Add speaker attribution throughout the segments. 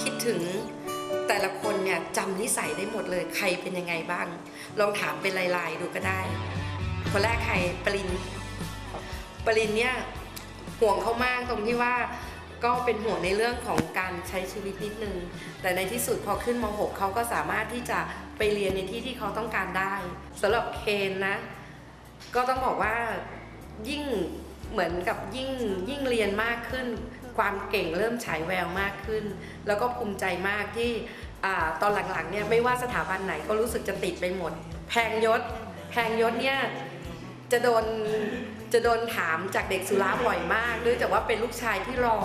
Speaker 1: คิดถึงแต่ละคนเนี่ยจำนิสัยได้หมดเลยใครเป็นยังไงบ้าง ลองถามเป็นลายๆดูก็ได้ คนแรกใครปรินปรินเนี่ยห่วงเขามากตรงที่ว่าก็เป็นห่วงในเรื่องของการใช้ชีวิตนิดนึง แต่ในที่สุดพอขึ้นม .6 เขาก็สามารถที่จะไปเรียนในที่ที่เขาต้องการได้สำหรับเคนนะ ก็ต้องบอกว่ายิ่งเหมือนกับยิ่งยิ่งเรียนมากขึ้น ความเก่งเริ่มฉายแววมากขึ้น แล้วก็ภูมิใจมากที่อาตอนหลังๆเนี่ยไม่ว่าสถาบันไหนก็รู้สึกจะติดไปหมด แพงยศ แพงยศเนี่ยจะโดนจะโดนถามจากเด็กสุราบ่อยมากเนื่องจากว่าเป็นลูกชายที่รอ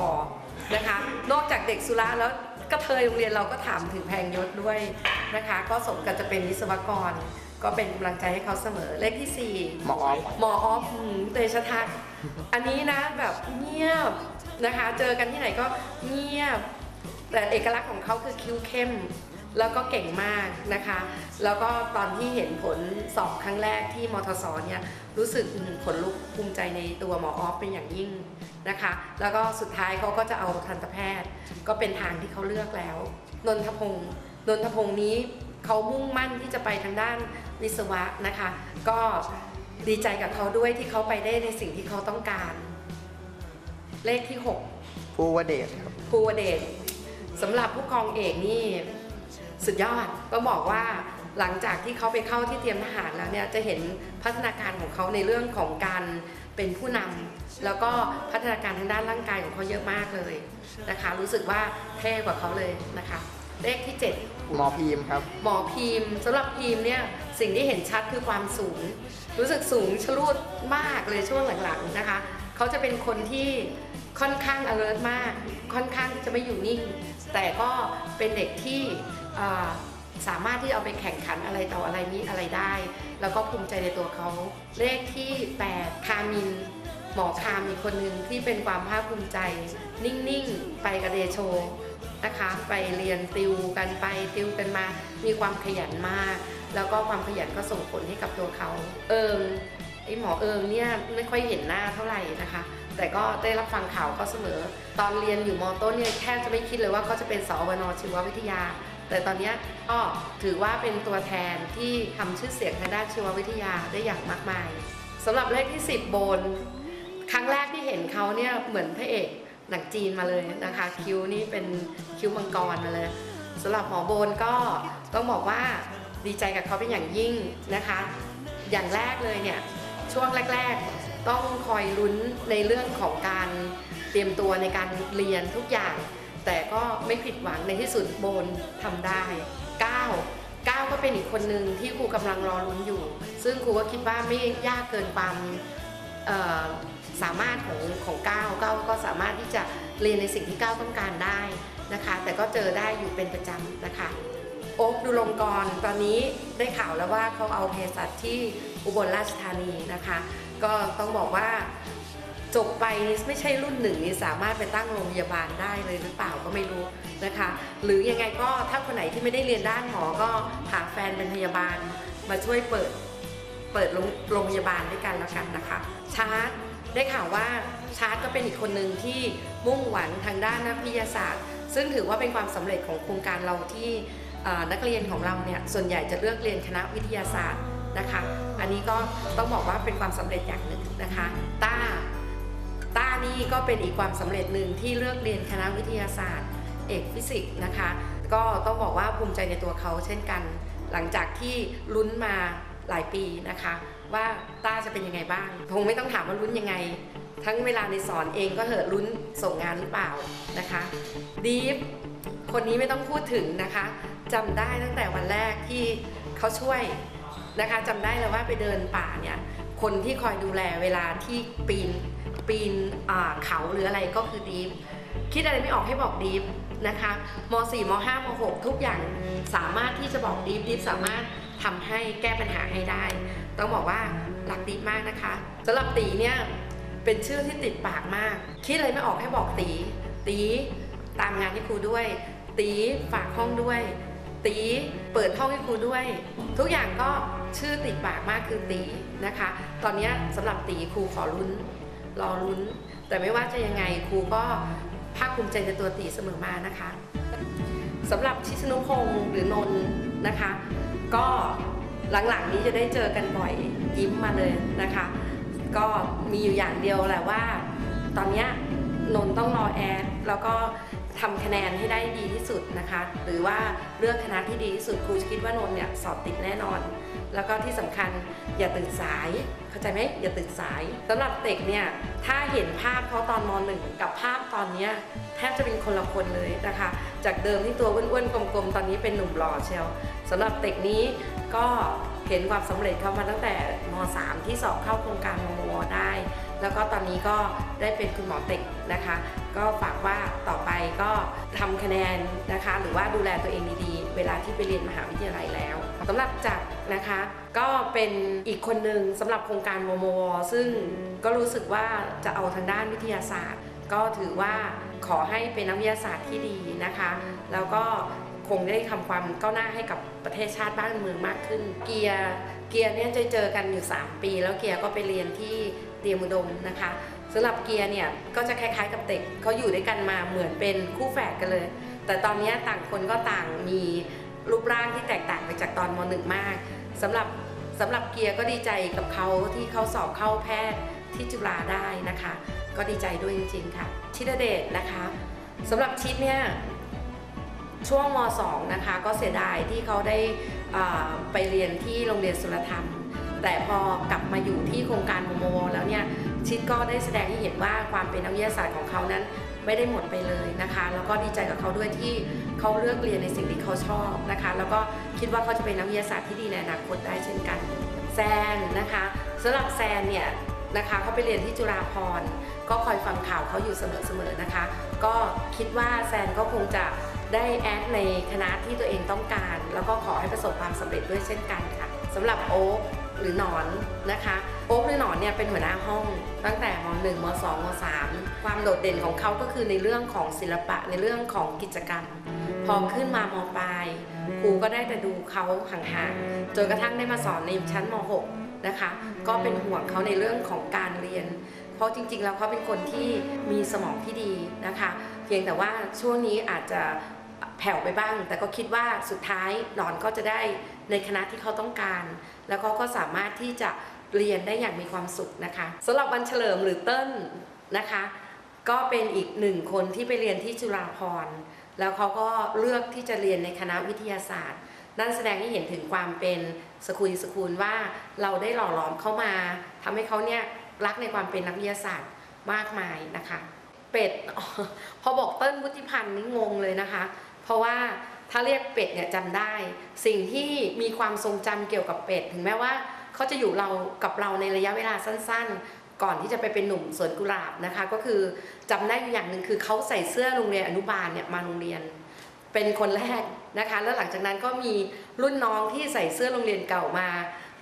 Speaker 1: นะคะ นอกจากเด็กสุราแล้วก็เทยโรงเรียนเราก็ถามถึงแพงยศด้วยนะคะ ก็สมกับจะเป็นวิศวกร ก็เป็นกำลังใจให้เขาเสมอเลขที่สี่
Speaker 2: หมอออฟ
Speaker 1: หมอออฟหืมเตชะทัศน์อันนี้นะแบบเงียบ นะคะ เจอกันที่ไหนก็เงียบ แต่เอกลักษณ์ของเขาคือคิ้วเข้ม แล้วก็เก่งมากนะคะ แล้วก็ตอนที่เห็นผลสอบครั้งแรกที่มทศเนี่ยรู้สึกอืมขนลุกภูมิใจในตัวหมอออฟเป็นอย่างยิ่งนะคะ แล้วก็สุดท้ายเขาก็จะเอาทันตแพทย์ ก็เป็นทางที่เขาเลือกแล้ว นนทพงศ์นนทพงศ์นี้เขามุ่งมั่นที่จะไปทางด้านวิศวะนะคะ ก็ดีใจกับเขาด้วยที่เขาไปได้ในสิ่งที่เขาต้องการ เลขที่6
Speaker 2: ภูวเดชครับ
Speaker 1: ภูวเดชสำหรับผู้กองเอกนี่สุดยอดก็บอกว่าหลังจากที่เขาไปเข้าที่เตรียมทหารแล้วเนี่ยจะเห็นพัฒนาการของเขาในเรื่องของการเป็นผู้นำแล้วก็พัฒนาการทางด้านร่างกายของเขาเยอะมากเลยนะคะ รู้สึกว่าเท่กว่าเขาเลยนะคะ เลขที่ 7
Speaker 2: หมอพีมครับ
Speaker 1: หมอพีมสำหรับพีมเนี่ยสิ่งที่เห็นชัดคือความสูง รู้สึกสูงชะลูดมากเลยช่วงหลังๆนะคะ เขาจะเป็นคนที่ ค่อนข้าง alert มาก ค่อนข้างที่จะไม่อยู่นิ่ง แต่ก็เป็นเด็กที่สามารถที่เอาไปแข่งขันอะไรต่ออะไรนี้อะไรได้ แล้วก็ภูมิใจในตัวเขาเลขที่ 8 คามิน หมอคามีคนหนึ่งที่เป็นความภาคภูมิใจ นิ่ง ๆ ไปกับเดโชนะคะไปเรียนติวกันไปติวกันมา มีความขยันมาก แล้วก็ความขยันก็ส่งผลให้กับตัวเขา เอิง ไอหมอเอิงเนี่ยไม่ค่อยเห็นหน้าเท่าไหร่นะคะ แต่ก็ได้รับฟังข่าวเขาเสมอ ตอนเรียนอยู่มต้นเนี่ยแทบจะไม่คิดเลยว่าเขาจะเป็นสอวนชีววิทยา แต่ตอนนี้ก็ถือว่าเป็นตัวแทนที่ทำชื่อเสียงทางด้านชีววิทยาได้อย่างมากมายสำหรับเลขที่ 10 โบน ครั้งแรกที่เห็นเขาเนี่ยเหมือนพระเอกหนังจีนมาเลยนะคะ คิ้วนี่เป็นคิ้วมังกรมาเลยสำหรับหมอโบนก็ต้องบอกว่าดีใจกับเขาเป็นอย่างยิ่งนะคะ อย่างแรกเลยเนี่ย ช่วงแรก ๆ ต้องคอยลุ้นในเรื่องของการเตรียมตัวในการเรียนทุกอย่าง แต่ก็ไม่ผิดหวังในที่สุดโบนทำได้9 9ก็เป็นอีกคนหนึ่งที่ครูกำลังรอลุ้นอยู่ ซึ่งครูก็คิดว่าไม่ยากเกินความสามารถของของก้าวก้าวก็สามารถที่จะเรียนในสิ่งที่ก้าวต้องการได้นะคะ แต่ก็เจอได้อยู่เป็นประจำนะคะ โอ๊คดุลงกร ตอนนี้ได้ข่าวแล้วว่าเขาเอาเภสัชที่อุบลราชธานีนะคะ ก็ต้องบอกว่าจบไปนี่ไม่ใช่รุ่นหนึ่งนี่สามารถไปตั้งโรงพยาบาลได้เลยหรือเปล่าก็ไม่รู้นะคะ หรือยังไงก็ถ้าคนไหนที่ไม่ได้เรียนด้านหมอก็หาแฟนเป็นพยาบาลมาช่วยเปิดเปิดโรงงพยาบาลด้วยกันแล้วกันนะคะ ชาร์ตได้ข่าวว่าชาร์ตก็เป็นอีกคนหนึ่งที่มุ่งหวังทางด้านนักวิทยาศาสตร์ ซึ่งถือว่าเป็นความสำเร็จของโครงการเราที่ นักเรียนของเราเนี่ยส่วนใหญ่จะเลือกเรียนคณะวิทยาศาสตร์นะคะ อันนี้ก็ต้องบอกว่าเป็นความสำเร็จอย่างหนึ่งนะคะต้าต้านี่ก็เป็นอีกความสำเร็จหนึ่งที่เลือกเรียนคณะวิทยาศาสตร์ เอกฟิสิกส์นะคะ ก็ต้องบอกว่าภูมิใจในตัวเขาเช่นกัน หลังจากที่ลุ้นมาหลายปีนะคะ ว่าต้าจะเป็นยังไงบ้างคงไม่ต้องถามว่าลุ้นยังไง ทั้งเวลาในสอนเองก็เหอะลุ้นส่งงานหรือเปล่านะคะดีฟคนนี้ไม่ต้องพูดถึงนะคะ จำได้ตั้งแต่วันแรกที่เขาช่วยนะคะจำได้เลยว่าไปเดินป่าเนี่ยคนที่คอยดูแลเวลาที่ปีนปีนเขาหรืออะไรก็คือดีฟคิดอะไรไม่ออกให้บอกดีฟนะคะม .4 ม .5 ม .6 ทุกอย่างสามารถที่จะบอกดีฟดีฟสามารถทำให้แก้ปัญหาให้ได้ ต้องบอกว่ารักดีฟมากนะคะสำหรับตีเนี่ยเป็นชื่อที่ติดปากมาก คิดอะไรไม่ออกให้บอกตี ตีตามงานที่ครูด้วย ตีฝากห้องด้วย ตีเปิดห้องให้ครูด้วย ทุกอย่างก็ชื่อติดปากมากคือตีนะคะ ตอนนี้สำหรับตีครูขอลุ้นรอลุ้น แต่ไม่ว่าจะยังไงครูก็ภาคภูมิใจในตัวตีเสมอมานะคะสำหรับชิสนุพงศ์หรือนนนะคะ ก็หลังๆนี้จะได้เจอกันบ่อยยิ้มมาเลยนะคะ ก็มีอยู่อย่างเดียวแหละว่า ตอนนี้นนท์ต้องรอแอดแล้วก็ ทำคะแนนให้ได้ดีที่สุดนะคะ หรือว่าเลือกคณะที่ดีที่สุดครูคิดว่านนเนี่ยสอบติดแน่นอน แล้วก็ที่สำคัญอย่าตื่นสาย เข้าใจไหมอย่าตื่นสายสำหรับเด็กเนี่ยถ้าเห็นภาพเขาตอนมหนึ่งกับภาพตอนเนี้ยแทบจะเป็นคนละคนเลยนะคะ จากเดิมที่ตัวอ้วนๆกลมๆ ตอนนี้เป็นหนุ่มหล่อเชียวสำหรับเด็กนี้ก็เห็นความสำเร็จเขามาตั้งแต่ม .3 ที่สอบเข้าโครงการมมได้ แล้วก็ตอนนี้ก็ได้เป็นคุณหมอเต็ก นะคะ ก็ฝากว่าต่อไปก็ทำคะแนนนะคะ หรือว่าดูแลตัวเองดีๆ เวลาที่ไปเรียนมหาวิทยาลัยแล้วสำหรับจักรนะคะ ก็เป็นอีกคนหนึ่งสำหรับโครงการมมวซึ่งก็รู้สึกว่าจะเอาทางด้านวิทยาศาสตร์ ก็ถือว่าขอให้เป็นนักวิทยาศาสตร์ที่ดีนะคะ แล้วก็คงได้ทำความก้าวหน้าให้กับประเทศชาติบ้านเมืองมากขึ้น เกียร์เกียร์เนี่ยจะเจอกันอยู่ 3 ปี แล้วเกียร์ก็ไปเรียนที่เตรียมอุดมนะคะ สำหรับเกียร์เนี่ยก็จะคล้ายๆกับเด็กเขาอยู่ด้วยกันมาเหมือนเป็นคู่แฝดกันเลย แต่ตอนนี้ต่างคนก็ต่างมีรูปร่างที่แตกต่างไปจากตอนมหนึ่งมากสำหรับสำหรับเกียร์ก็ดีใจกับเขาที่เขาสอบเข้าแพทย์ที่จุฬาได้นะคะ ก็ดีใจด้วยจริง ๆ ค่ะ ชิดเดชนะคะสำหรับชิดเนี่ยช่วงม .2 นะคะ ก็เสียดายที่เขาได้อ่าไปเรียนที่โรงเรียนสุรธรรม แต่พอกลับมาอยู่ที่โครงการมมวแล้วเนี่ย ชิดก็ได้แสดงให้เห็นว่าความเป็นนักวิทยาศาสตร์ของเขานั้นไม่ได้หมดไปเลยนะคะ แล้วก็ดีใจกับเขาด้วยที่เขาเลือกเรียนในสิ่งที่เขาชอบนะคะ แล้วก็คิดว่าเขาจะเป็นนักวิทยาศาสตร์ที่ดีในอนาคตได้เช่นกัน แซนนะคะสำหรับแซนเนี่ยนะคะเขาไปเรียนที่จุฬาภรณ์ก็คอยฟังข่าวเขาอยู่เสมอๆนะคะ ก็คิดว่าแซนก็คงจะได้แอดในคณะที่ตัวเองต้องการ แล้วก็ขอให้ประสบความสำเร็จด้วยเช่นกันค่ะสำหรับโอ๊ค หรือหนอนนะคะโอ๊คหรือหนอนเนี่ยเป็นหัวหน้าห้อง ตั้งแต่ม .1 ม .2 ม .3 ความโดดเด่นของเขาก็คือในเรื่องของศิลปะในเรื่องของกิจกรรม พอขึ้นมามปลายครูก็ได้แต่ดูเขาห่างๆจนกระทั่งได้มาสอนในชั้นม .6 นะคะ ก็เป็นห่วงเขาในเรื่องของการเรียน เพราะจริงๆแล้วเขาเป็นคนที่มีสมองที่ดีนะคะ เพียงแต่ว่าช่วงนี้อาจจะแผ่วไปบ้าง แต่ก็คิดว่าสุดท้ายหนอนก็จะได้ ในคณะที่เขาต้องการ แล้วก็ก็สามารถที่จะเรียนได้อย่างมีความสุขนะคะสำหรับวันเฉลิมหรือเติ้ลนะคะ ก็เป็นอีกหนึ่งคนที่ไปเรียนที่จุฬาภรณ์แล้วเขาก็เลือกที่จะเรียนในคณะวิทยาศาสตร์ นั่นแสดงให้เห็นถึงความเป็นสกุลสกุลว่าเราได้หล่อหลอมเข้ามาทำให้เขาเนี่ยรักในความเป็นนักวิทยาศาสตร์มากมายนะคะ เป็ด พอบอกเติ้ลวุฒิพันธ์นี่งงเลยนะคะ เพราะว่า ถ้าเรียกเป็ดเนี่ยจำได้ สิ่งที่มีความทรงจำเกี่ยวกับเป็ด ถึงแม้ว่าเขาจะอยู่เรากับเราในระยะเวลาสั้นๆ ก่อนที่จะไปเป็นหนุ่มสวนกุหลาบนะคะ ก็คือจำได้อยู่อย่างหนึ่งคือเขาใส่เสื้อโรงเรียนอนุบาลเนี่ยมาโรงเรียน เป็นคนแรกนะคะ แล้วหลังจากนั้นก็มีรุ่นน้องที่ใส่เสื้อโรงเรียนเก่ามา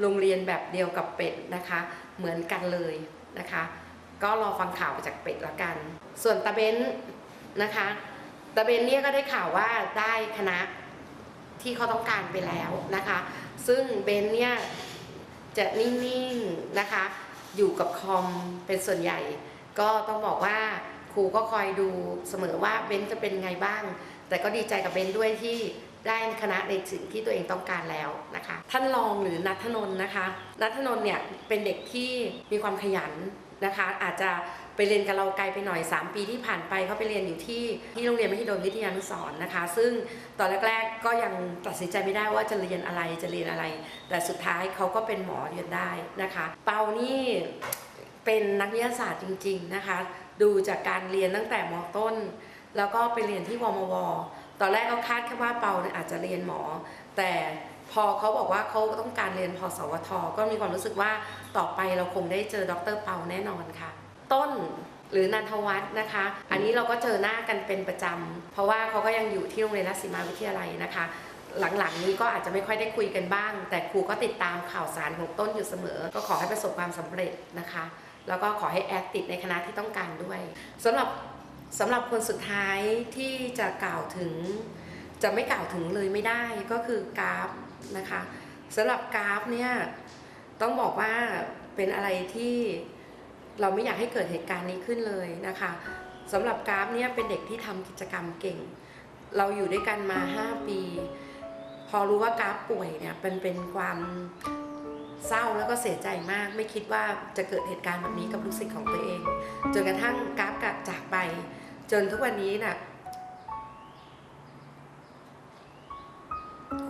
Speaker 1: โรงเรียนแบบเดียวกับเป็ดนะคะ เหมือนกันเลยนะคะ ก็รอฟังข่าวจากเป็ดละกัน ส่วนตาเบนนะคะ ตาเบนเนี่ยก็ได้ข่าวว่าได้คณะที่เขาต้องการไปแล้วนะคะ ซึ่งเบนเนี่ยจะนิ่งๆนะคะ อยู่กับคอมเป็นส่วนใหญ่ ก็ต้องบอกว่าครูก็คอยดูเสมอว่าเบนจะเป็นไงบ้าง แต่ก็ดีใจกับเบนด้วยที่ได้คณะในสิ่งที่ตัวเองต้องการแล้วนะคะ ท่านรองหรือนัทนนท์นะคะ นัทนนท์เนี่ยเป็นเด็กที่มีความขยันนะคะ อาจจะ ไปเรียนกับเราไกลไปหน่อย 3 ปีที่ผ่านไปเขาไปเรียนอยู่ที่ที่โรงเรียนมหิดลวิทยานุสรนะคะ ซึ่งตอนแรกๆก็ยังตัดสินใจไม่ได้ว่าจะเรียนอะไรจะเรียนอะไร แต่สุดท้ายเขาก็เป็นหมอเรียนได้นะคะ เปานี่เป็นนักวิทยาศาสตร์จริง ๆนะคะ ดูจากการเรียนตั้งแต่มต้น แล้วก็ไปเรียนที่วมว ตอนแรกก็คาดแค่ว่าเปาเนี่ยอาจจะเรียนหมอ แต่พอเขาบอกว่าเขาต้องการเรียนพอสวท ก็มีความรู้สึกว่าต่อไปเราคงได้เจอดรเปาแน่นอนค่ะ ต้นหรือนันทวัฒน์นะคะ อันนี้เราก็เจอหน้ากันเป็นประจำ เพราะว่าเขาก็ยังอยู่ที่โรงเรียนรัศสีมาวิทยาลัยนะคะ หลังๆนี้ก็อาจจะไม่ค่อยได้คุยกันบ้าง แต่ครูก็ติดตามข่าวสารของต้นอยู่เสมอ ก็ขอให้ประสบความสำเร็จนะคะ แล้วก็ขอให้แอดติดในคณะที่ต้องการด้วยสำหรับสำหรับคนสุดท้ายที่จะกล่าวถึง จะไม่กล่าวถึงเลยไม่ได้ก็คือกราฟนะคะสำหรับกราฟเนี่ยต้องบอกว่าเป็นอะไรที่ เราไม่อยากให้เกิดเหตุการณ์นี้ขึ้นเลยนะคะสำหรับกราฟเนี่ยเป็นเด็กที่ทำกิจกรรมเก่ง เราอยู่ด้วยกันมา 5 ปี พอรู้ว่ากราฟป่วยเนี่ยมันเป็นความเศร้าแล้วก็เสียใจมาก ไม่คิดว่าจะเกิดเหตุการณ์แบบนี้กับลูกศิษย์ของตัวเอง จนกระทั่งกราฟกลับจากไป จนทุกวันนี้น่ะ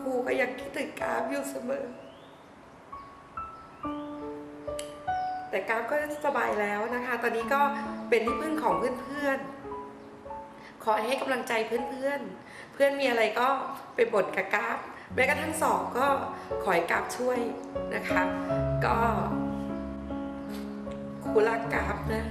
Speaker 1: ครูก็ยังคิดถึงกราฟอยู่เสมอ แต่กราฟก็สบายแล้วนะคะ ตอนนี้ก็เป็นที่พึ่งของเพื่อนๆ ขอให้กำลังใจเพื่อนๆ เพื่อนมีอะไรก็ไปบ่นกับกราฟแม้กระทั่งสอบก็ขอให้กราฟช่วยนะคะ ก็ครูรักกราฟนะ